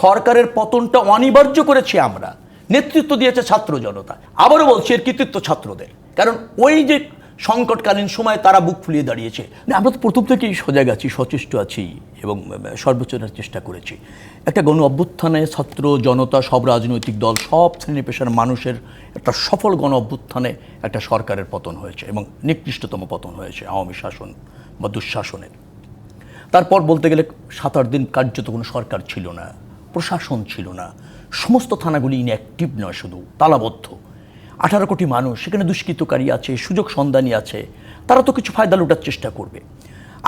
সরকারের পতনটা অনিবার্য করেছি আমরা। নেতৃত্ব দিয়েছে ছাত্র জনতা। আবারও বলছি এর কৃতিত্ব ছাত্রদের। কারণ ওই যে সংকটকালীন সময় তারা বুক ফুলিয়ে দাঁড়িয়েছে আমরা তো প্রথম থেকেই সজাগ আছি সচেষ্ট আছি এবং উম, সর্বোচ্চ চেষ্টা করেছি। একটা গণ অভ্যুত্থানে ছাত্র জনতা সব রাজনৈতিক দল সব শ্রেণি পেশার মানুষের একটা সফল গণ অভ্যুত্থানে একটা সরকারের পতন হয়েছে এবং নিকৃষ্টতম পতন হয়েছে আওয়ামী শাসন বা দুঃশাসনের। তারপর বলতে গেলে সাত আট দিন কার্যত কোনো সরকার ছিল না। প্রশাসন ছিল না। সমস্ত থানাগুলি ইনঅ্যাক্টিভ নয় শুধু, তালাবদ্ধ। আঠারো কোটি মানুষ সেখানে দুষ্কৃতকারী আছে, সুযোগ সন্ধানী আছে, তারা তো কিছু ফায়দা লুটার চেষ্টা করবে।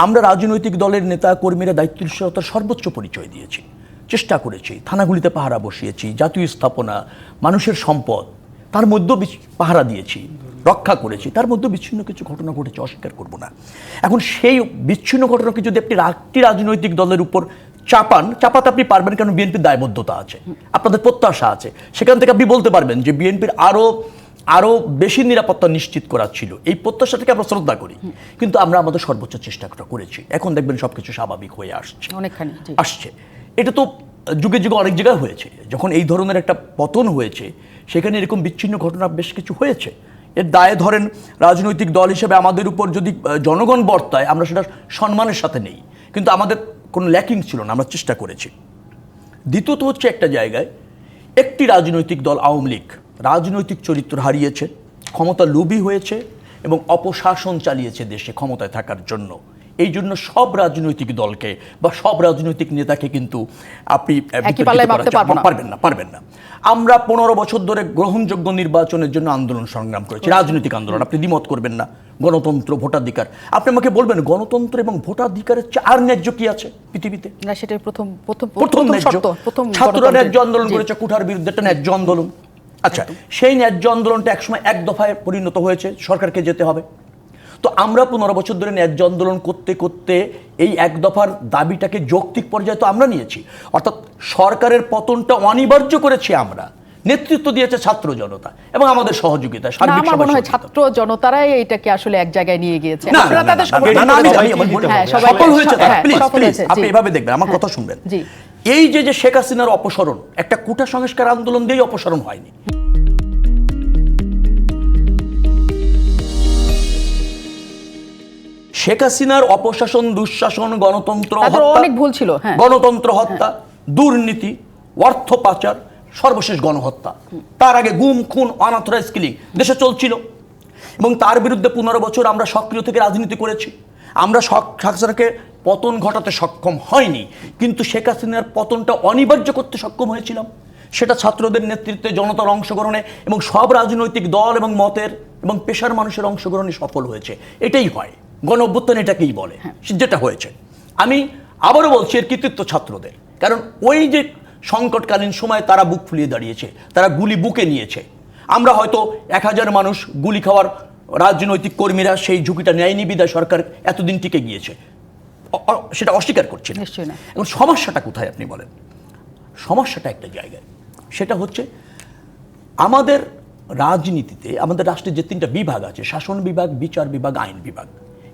আমরা রাজনৈতিক দলের নেতা, কর্মীরা দায়িত্বশীলতার সর্বোচ্চ পরিচয় দিয়েছি। চেষ্টা করেছি, থানাগুলিতে পাহারা বসিয়েছি, জাতীয় স্থাপনা, মানুষের সম্পদ, তার মধ্যেও পাহারা দিয়েছি, রক্ষা করেছি। তার মধ্যে বিচ্ছিন্ন কিছু ঘটনা ঘটেছে, অস্বীকার করব না। এখন সেই বিচ্ছিন্ন ঘটনাকে যদি আপনি একটি রাজনৈতিক দলের উপর চাপান চাপাতে আপনি পারবেন কারণ বিএনপির দায়বদ্ধতা আছে আপনাদের প্রত্যাশা আছে। সেখান থেকে আপনি বলতে পারবেন যে বিএনপির আরও আরও বেশি নিরাপত্তা নিশ্চিত করা ছিল। এই প্রত্যাশাটাকে আমরা শ্রদ্ধা করি কিন্তু আমরা আমাদের সর্বোচ্চ চেষ্টাটা করেছি। এখন দেখবেন সব কিছু স্বাভাবিক হয়ে আসছে। অনেকখানি আসছে। এটা তো যুগে যুগে অনেক জায়গায় হয়েছে। যখন এই ধরনের একটা পতন হয়েছে সেখানে এরকম বিচ্ছিন্ন ঘটনা বেশ কিছু হয়েছে। এর দায়ে ধরেন রাজনৈতিক দল হিসেবে আমাদের উপর যদি জনগণ বর্তায় আমরা সেটা সম্মানের সাথে নেই। কিন্তু আমাদের কোনো ল্যাকিং ছিল না, আমরা চেষ্টা করেছি। দ্বিতীয়ত হচ্ছে একটা জায়গায় একটি রাজনৈতিক দল আওয়ামী লীগ রাজনৈতিক চরিত্র হারিয়েছে ক্ষমতা লোভী হয়েছে এবং অপশাসন চালিয়েছে দেশে ক্ষমতায় থাকার জন্য। এই জন্য সব রাজনৈতিক দলকে বা সব রাজনৈতিক নেতাকে কিন্তু আপনি। পারবেন না পারবেন না। আমরা পনেরো বছর ধরে গ্রহণযোগ্য নির্বাচনের জন্য আন্দোলন সংগ্রাম করেছি রাজনৈতিক আন্দোলন। আপনি দ্বিমত করবেন না গণতন্ত্র ভোটাধিকার। আপনি আমাকে বলবেন গণতন্ত্র এবং ভোটাধিকারের চেয়ে আর ন্যায্য কি আছে পৃথিবীতে? না সেটাই প্রথম প্রথম প্রথম ন্যায্য। প্রথম ছাত্ররা ন্যায্য আন্দোলন করেছে কুঠার বিরুদ্ধে একটা ন্যায্য আন্দোলন। আচ্ছা সেই ন্যায্য আন্দোলনটা একসময় এক দফায় পরিণত হয়েছে সরকারকে যেতে হবে। তো আমরা পনেরো বছর ধরে ন্যায্য আন্দোলন করতে করতে এই এক দফার দাবিটাকে যৌক্তিক পর্যায়ে তো আমরা নিয়েছি। অর্থাৎ সরকারের পতনটা অনিবার্য করেছি আমরা। নেতৃত্ব দিয়েছে ছাত্র জনতা এবং আমাদের সহযোগিতা সার্বিক মনে হয় ছাত্র জনতারাই এটাকে আসলে এক জায়গায় নিয়ে গিয়েছে। সফল হয়েছে হ্যাঁ, হয়েছে, আপনি এভাবে দেখবেন আমার কথা শুনবেন। এই যে যে শেখ হাসিনার অপসরণ একটা কুটা সংস্কার আন্দোলন দিয়েই অপসরণ হয়নি। শেখ হাসিনার অপশাসন দুঃশাসন গণতন্ত্র অনেক ভুল ছিল, হ্যাঁ। গণতন্ত্র হত্যা দুর্নীতি অর্থ পাচার সর্বশেষ গণহত্যা। তার আগে গুম খুন অনাথরাইজ কিলিং দেশে চলছিল। এবং তার বিরুদ্ধে পনেরো বছর আমরা সক্রিয় থেকে রাজনীতি করেছি। আমরা হাসিনাকে পতন ঘটাতে সক্ষম হয়নি। কিন্তু শেখ হাসিনার পতনটা অনিবার্য করতে সক্ষম হয়েছিলাম। সেটা ছাত্রদের নেতৃত্বে জনতার অংশগ্রহণে এবং সব রাজনৈতিক দল এবং মতের এবং পেশার মানুষের অংশগ্রহণে সফল হয়েছে। এটাই হয়। গণ অভ্যুত্থান এটাকেই বলে যেটা হয়েছে। আমি আবারও বলছি এর কৃতিত্ব ছাত্রদের। কারণ ওই যে সংকটকালীন সময়ে তারা বুক ফুলিয়ে দাঁড়িয়েছে তারা গুলি বুকে নিয়েছে। আমরা হয়তো এক হাজার মানুষ গুলি খাওয়ার রাজনৈতিক কর্মীরা সেই ঝুঁকিটা নেয়নি বিদায় সরকার এতদিন টিকে গিয়েছে। সেটা অস্বীকার করছে না। এখন সমস্যাটা কোথায় আপনি বলেন? সমস্যাটা একটা জায়গায়। সেটা হচ্ছে আমাদের রাজনীতিতে আমাদের রাষ্ট্রের যে তিনটা বিভাগ আছে শাসন বিভাগ বিচার বিভাগ আইন বিভাগ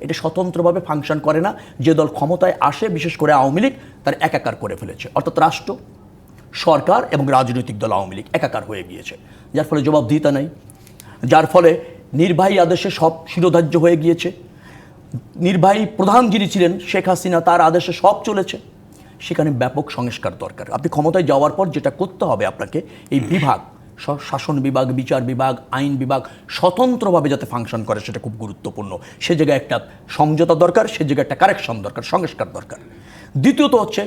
এটা স্বতন্ত্রভাবে ফাংশন করে না। যে দল ক্ষমতায় আসে, বিশেষ করে আওয়ামী লীগ, তার একাকার করে ফেলেছে। অর্থাৎ রাষ্ট্র, সরকার এবং রাজনৈতিক দল আওয়ামী লীগ একাকার হয়ে গিয়েছে। যার ফলে জবাবদিহিতা নাই। যার ফলে নির্বাহী আদেশে সব শিরোধার্য হয়ে গিয়েছে। নির্বাহী প্রধান যিনি ছিলেন শেখ হাসিনা, তার আদেশে সব চলেছে। সেখানে ব্যাপক সংস্কার দরকার। আপনি ক্ষমতায় যাওয়ার পর যেটা করতে হবে আপনাকে, এই বিভাগ শাসন বিভাগ বিচার বিভাগ আইন বিভাগ স্বতন্ত্রভাবে যাতে ফাংশন করে সেটা খুব গুরুত্বপূর্ণ। সে জায়গায় একটা সমঝোতা দরকার সে জায়গায় একটা কারেকশন দরকার সংস্কার দরকার। দ্বিতীয়ত হচ্ছে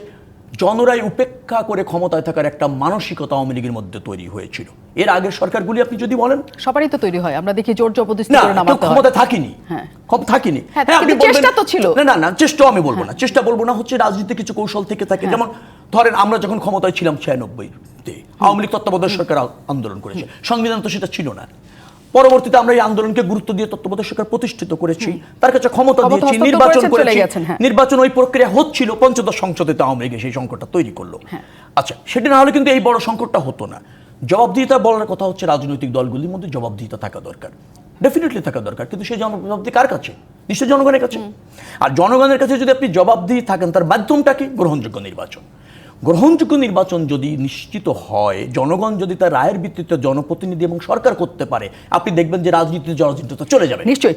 জনরাই উপেক্ষা করে ক্ষমতায় থাকার একটা মানসিকতা আওয়ামী লীগের মধ্যে তৈরি হয়েছিল। এর আগের সরকারগুলি আপনি যদি বলেন? সবারই তো তৈরি হয়। আমরা দেখি জোর জবরদস্তি না করে নামাতে হয়। ক্ষমতা থাকিনি। হ্যাঁ। থাকিনি। হ্যাঁ, হ্যাঁ, আপনি চেষ্টা তো ছিল। না না না চেষ্টাও আমি বলব না। চেষ্টা বলব না হচ্ছে রাজনীতি কিছু কৌশল থেকে থাকে। যেমন ধরেন আমরা যখন ক্ষমতায় ছিলাম ছিয়ানব্বই আওয়ামী লীগ তত্ত্বাবধায়ক সরকার আন্দোলন করেছে। সংবিধান তো সেটা ছিল না। পরবর্তীতে আমরা এই আন্দোলনকে গুরুত্ব দিয়ে তত্ত্বাবধায়ক সরকার প্রতিষ্ঠিত করেছি। তার কাছে ক্ষমতা দিয়েছি। নির্বাচন করেছি। হ্যাঁ। নির্বাচন ওই প্রক্রিয়া হচ্ছিল পঞ্চদশ সংসদে তো আওয়ামী লীগ সেই সংকটটা তৈরি করল। হ্যাঁ। আচ্ছা সেটা না হলে কিন্তু এই বড় সংকটটা হতো না। জবাবদিহিতা বলার কথা হচ্ছে রাজনৈতিক দলগুলির মধ্যে জবাবদিহিতা থাকা দরকার। ডেফিনেটলি থাকা দরকার। কিন্তু সেই জবাবদিহি কার কাছে? নিশ্চয় জনগণের কাছে। আর জনগণের কাছে যদি আপনি জবাবদিহি থাকেন তার মাধ্যমটা কি? গ্রহণযোগ্য নির্বাচন। গ্রহণযোগ্য নির্বাচন যদি নিশ্চিত হয়, জনগণ যদি তার রায়ের ভিত্তিতে জনপ্রতিনিধি এবং সরকার করতে পারে, আপনি দেখবেন যে রাজনীতির জরাজীর্ণতা চলে যাবে। নিশ্চয়ই।